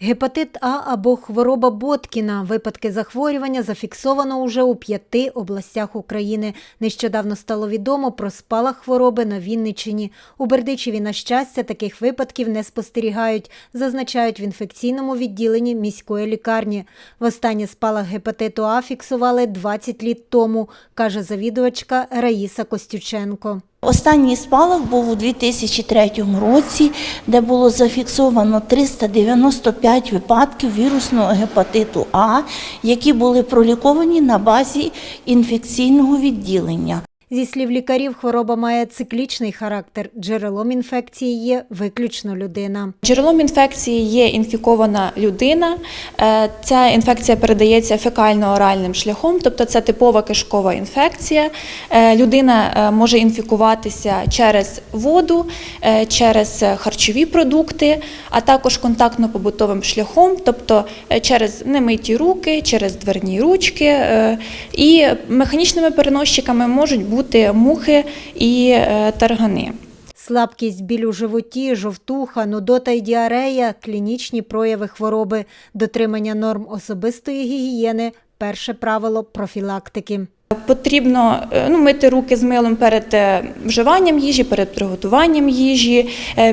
Гепатит А або хвороба Боткіна. Випадки захворювання зафіксовано уже у п'яти областях України. Нещодавно стало відомо про спалах хвороби на Вінниччині. У Бердичеві, на щастя, таких випадків не спостерігають, зазначають в інфекційному відділенні міської лікарні. Востаннє спалах гепатиту А фіксували 20 літ тому, каже завідувачка Раїса Костюченко. Останній спалах був у 2003 році, де було зафіксовано 395 випадків вірусного гепатиту А, які були проліковані на базі інфекційного відділення. Зі слів лікарів, хвороба має циклічний характер. Джерелом інфекції є виключно людина. Джерелом інфекції є інфікована людина. Е, Ця інфекція передається фекально-оральним шляхом, тобто це типова кишкова інфекція. Е, Людина е, може інфікуватися через воду, через харчові продукти, а також контактно-побутовим шляхом, тобто через немиті руки, через дверні ручки. І механічними переносчиками можуть бути мухи і е, таргани. Слабкість, біль у животі, жовтуха, нудота і діарея – клінічні прояви хвороби. Дотримання норм особистої гігієни – перше правило профілактики. Потрібно е, ну, мити руки з милом перед е, вживанням їжі, перед приготуванням їжі,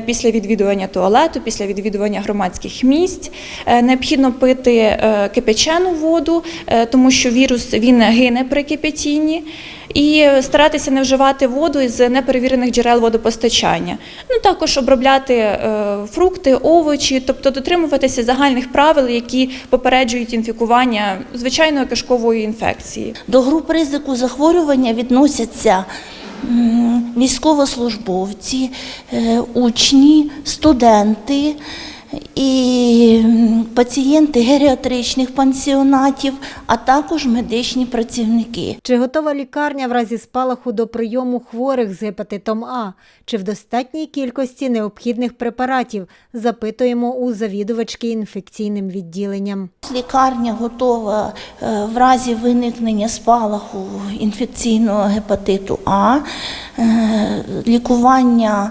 після відвідування туалету, після відвідування громадських місць. Необхідно пити кипячену воду, тому що вірус він гине при кипятінні. І старатися не вживати воду із неперевірених джерел водопостачання. Ну також обробляти е, фрукти, овочі, тобто дотримуватися загальних правил, які попереджують інфікування звичайної кишкової інфекції. До груп ризику захворювання відносяться військовослужбовці, е, учні, студенти і пацієнти геріатричних пансіонатів, а також медичні працівники. Чи готова лікарня в разі спалаху до прийому хворих з гепатитом А? Чи в достатній кількості необхідних препаратів? Запитуємо у завідувачки інфекційним відділенням. Лікарня готова е, в разі виникнення спалаху інфекційного гепатиту А. Е, Лікування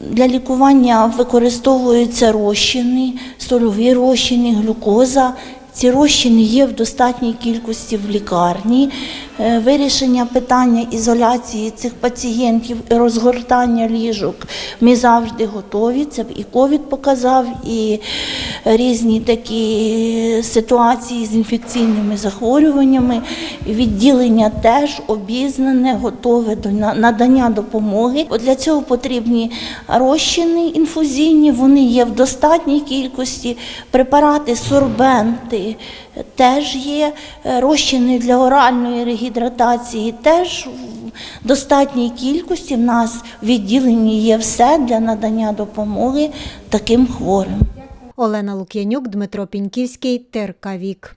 для лікування використовуються розчини, сольові розчини, глюкоза. Ці розчини є в достатній кількості в лікарні. Е, Вирішення питання ізоляції цих пацієнтів розгортання ліжок ми завжди готові. Це і ковід показав, і різні такі ситуації з інфекційними захворюваннями. Відділення теж обізнане, готове до надання допомоги. Для цього потрібні розчини інфузійні, вони є в достатній кількості. Препарати, сорбенти теж є. Е, Розчини для оральної регідратації теж в достатній кількості. В нас в відділенні є все для надання допомоги таким хворим. Олена Лук'янюк, Дмитро Піньківський, ТРК Вік.